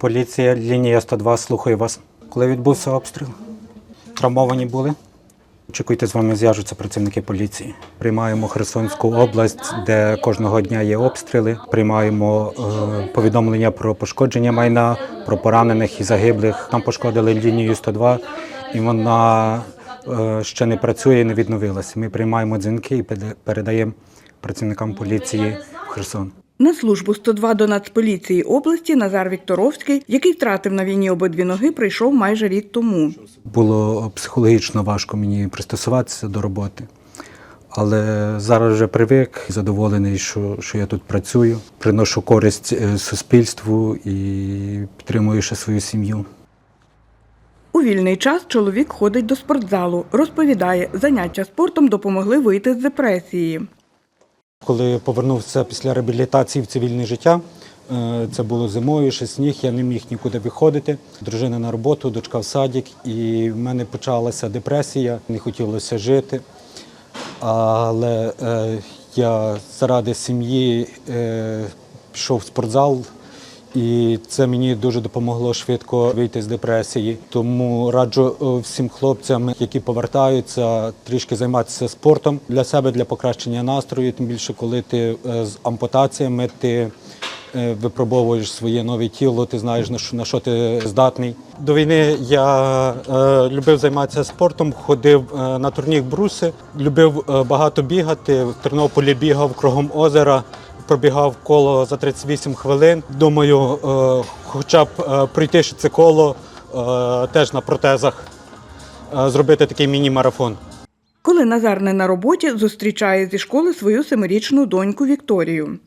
Поліція, лінія 102, слухаю вас. Коли відбувся обстріл? Травмовані були? Очікуйте, з вами зв'яжуться працівники поліції. Приймаємо Херсонську область, де кожного дня є обстріли. Приймаємо е, повідомлення про пошкодження майна, про поранених і загиблих. Нам пошкодили лінію 102, і вона е, ще не працює і не відновилася. Ми приймаємо дзвінки і передаємо працівникам поліції в Херсон. На службу 102 до Нацполіції області Назар Вікторовський, який втратив на війні обидві ноги, прийшов майже рік тому. Було психологічно важко мені пристосуватися до роботи. Але зараз вже привик, задоволений, що, що я тут працюю, приношу користь е, суспільству і підтримую ще свою сім'ю. У вільний час чоловік ходить до спортзалу. Розповідає, заняття спортом допомогли вийти з депресії. Коли повернувся після реабілітації в цивільне життя, е, це було зимою, ще сніг, я не міг нікуди виходити. Дружина на роботу, дочка в садик, і в мене почалася депресія, не хотілося жити. Але е, я заради сім'ї е, пішов в спортзал, і це мені дуже допомогло швидко вийти з депресії. Тому раджу е, всім хлопцям, які повертаються, трішки займатися спортом для себе, для покращення настрою. Тим більше, коли ти е, з ампутаціями, ти е, випробовуєш своє нове тіло, ти знаєш на що, на що ти здатний. До війни я е, любив займатися спортом, ходив е, на турнір бруси, любив е, багато бігати. В Тернополі бігав кругом озера, пробігав коло за 38 хвилин. Думаю, е, хоча б е, пройти ще це коло е, теж на протезах, зробити такий міні-марафон. Коли Назар не на роботі, зустрічає зі школи свою семирічну доньку Вікторію.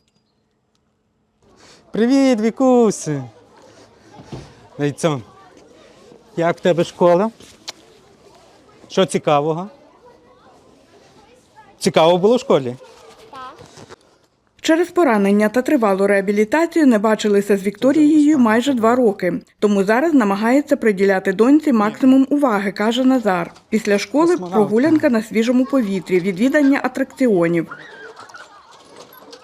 Привіт, Вікусі! Війцо, як в тебе школа? Що цікавого? Цікаво було в школі? Через поранення та тривалу реабілітацію не бачилися з Вікторією майже два роки. Тому зараз намагається приділяти доньці максимум уваги, каже Назар. Після школи прогулянка на свіжому повітрі, відвідання атракціонів.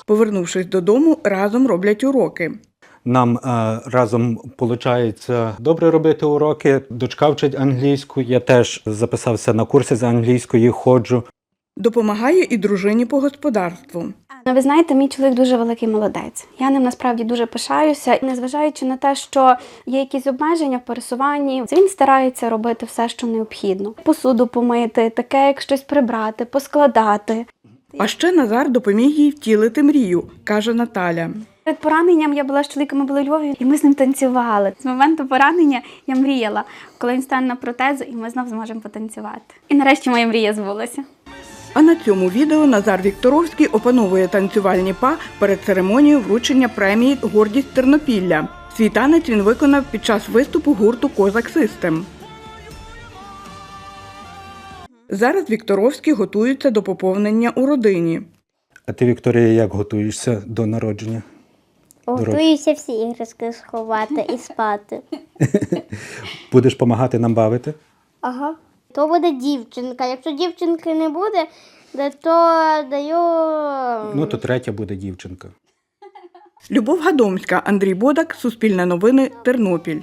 Повернувшись додому, разом роблять уроки. Нам е, разом виходить добре робити уроки. Дочка вчить англійську. Я теж записався на курси з англійської, ходжу. Допомагає і дружині по господарству. Ну, ви знаєте, мій чоловік дуже великий молодець. Я ним насправді дуже пишаюся. Незважаючи на те, що є якісь обмеження в пересуванні, він старається робити все, що необхідно: посуду помити, таке, як щось прибрати, поскладати. А ще Назар допоміг їй втілити мрію, каже Наталя. Перед пораненням я була з чоловіком, ми були у Львові, і ми з ним танцювали. З моменту поранення я мріяла, коли він стане на протезу, і ми знов зможемо потанцювати. І нарешті моя мрія збулася. А на цьому відео Назар Вікторовський опановує танцювальні па перед церемонією вручення премії Гордість Тернопілля. Свій танець він виконав під час виступу гурту Козак Систем. Зараз Вікторовський готується до поповнення у родині. А ти, Вікторія, як готуєшся до народження? Готуюся всі іграшки сховати і спати. Будеш допомагати нам бавити? Ага. То буде дівчинка. Якщо дівчинки не буде, то даю. Ну, то третя буде дівчинка. Любов Гадомська, Андрій Бодак, Суспільне новини, Тернопіль.